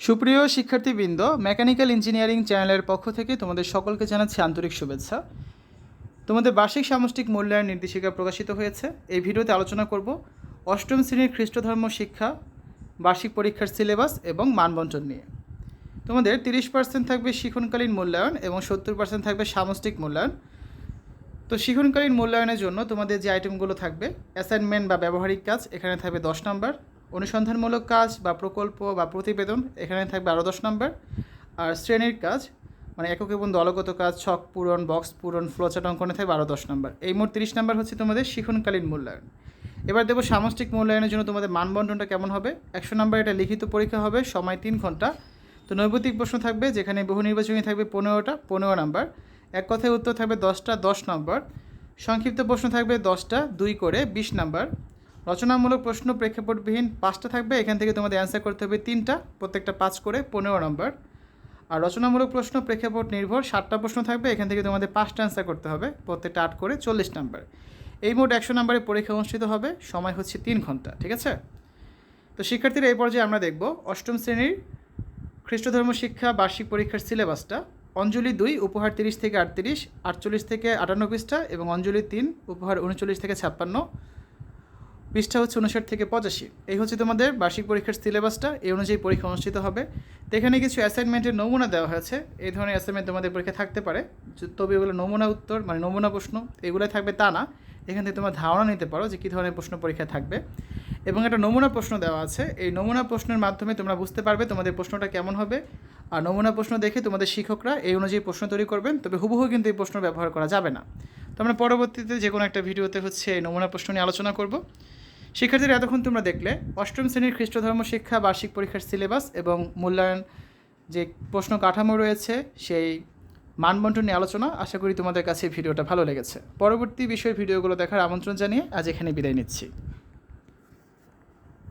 সুপ্রিয় শিক্ষার্থীবৃন্দ mechanical engineering চ্যানেলের পক্ষ থেকে তোমাদের সকলকে জানাচ্ছি আন্তরিক শুভেচ্ছা। তোমাদের বার্ষিক সামষ্টিক মূল্যায়ন নির্দেশিকা প্রকাশিত হয়েছে। এই ভিডিওতে আলোচনা করব অষ্টম শ্রেণির খ্রিস্টধর্ম শিক্ষা, বার্ষিক পরীক্ষার সিলেবাস এবং মানবন্টন নিয়ে। তোমাদের তিরিশ পার্সেন্ট থাকবে শিখনকালীন মূল্যায়ন এবং সত্তর পার্সেন্ট থাকবে সামষ্টিক মূল্যায়ন। তো শিখনকালীন মূল্যায়নের জন্য তোমাদের যে আইটেমগুলো থাকবে অ্যাসাইনমেন্ট বা ব্যবহারিক কাজ, এখানে থাকবে দশ নম্বর অনুসন্ধানমূলক কাজ বা প্রকল্প বা প্রতিবেদন, এখানে থাকবে আরও দশ নম্বর। আর শ্রেণির কাজ মানে একক এবং দলগত কাজ, ছক পূরণ, বক্স পূরণ, ফ্লোচার্ট অঙ্কনে থাকবে আরও দশ নম্বর। এই মোট তিরিশ নম্বর হচ্ছে তোমাদের শিখনকালীন মূল্যায়ন। এবার দেবো সামষ্টিক মূল্যায়নের জন্য তোমাদের মানবন্টনটা কেমন হবে? একশো নম্বর এটা লিখিত পরীক্ষা হবে, সময় তিন ঘণ্টা। তো নৈবতিক প্রশ্ন থাকবে, যেখানে বহু নির্বাচনী থাকবে পনেরোটা, পনেরো নম্বর। এক কথায় উত্তর থাকবে দশটা, দশ নম্বর। সংক্ষিপ্ত প্রশ্ন থাকবে দশটা, দুই করে, বিশ নাম্বার। রচনামূলক প্রশ্ন প্রেক্ষাপটবিহীন পাঁচটা থাকবে। এখান থেকে তোমাদের অ্যান্সার করতে হবে তিনটা, প্রত্যেকটা পাঁচ করে, পনেরো নম্বর আর রচনামূলক প্রশ্ন প্রেক্ষাপট নির্ভর, সাতটা প্রশ্ন থাকবে। এখান থেকে তোমাদের পাঁচটা অ্যান্সার করতে হবে, প্রত্যেকটা আট করে, চল্লিশ নম্বর এই মোট একশো নম্বরের পরীক্ষা অনুষ্ঠিত হবে, সময় হচ্ছে তিন ঘণ্টা, ঠিক আছে? তো শিক্ষার্থীরা এই পর্যায়ে আমরা দেখব, অষ্টম শ্রেণির খ্রিস্টধর্ম শিক্ষা বার্ষিক পরীক্ষার সিলেবাসটা। অঞ্জলি দুই, উপহার তিরিশ থেকে আটত্রিশ, আটচল্লিশ থেকে পৃষ্ঠা এবং অঞ্জলি তিন, উপহার উনচল্লিশ থেকে ছাপ্পান্ন। পৃষ্ঠা হচ্ছে উনষাট থেকে পঁচাশি। এই হচ্ছে তোমাদের বার্ষিক পরীক্ষার সিলেবাসটা, এই অনুযায়ী পরীক্ষা অনুষ্ঠিত হবে। তো এখানে কিছু অ্যাসাইনমেন্টের নমুনা দেওয়া হয়েছে। এই ধরনের অ্যাসাইনমেন্ট তোমাদের পরীক্ষা থাকতে পারে। তবে এগুলো নমুনা উত্তর মানে নমুনা প্রশ্ন এগুলো থাকবে তা না। এখান থেকে তোমরা ধারণা নিতে পারো যে কী ধরনের প্রশ্ন পরীক্ষা থাকবে। এবং একটা নমুনা প্রশ্ন দেওয়া আছে। এই নমুনা প্রশ্নের মাধ্যমে তোমরা বুঝতে পারবে তোমাদের প্রশ্নটা কেমন হবে। আর নমুনা প্রশ্ন দেখে তোমাদের শিক্ষকরা এই অনুযায়ী প্রশ্ন তৈরি করবেন, তবে হুবহু কিন্তু এই প্রশ্ন ব্যবহার করা যাবে না। তো আমরা পরবর্তীতে যে কোনো একটা ভিডিওতে হচ্ছে এই নমুনা প্রশ্ন নিয়ে আলোচনা করব। শিক্ষার্থীরা এতক্ষণ তোমরা দেখলে, অষ্টম শ্রেণির খ্রিস্টধর্ম শিক্ষা, বার্ষিক পরীক্ষার সিলেবাস এবং মূল্যায়ন যে প্রশ্ন কাঠামো রয়েছে, সেই মানবন্টন নিয়ে আলোচনা। আশা করি তোমাদের কাছে ভিডিওটা ভালো লেগেছে। পরবর্তী বিষয়ের ভিডিওগুলো দেখার আমন্ত্রণ জানিয়ে আজ এখানে বিদায় নিচ্ছি।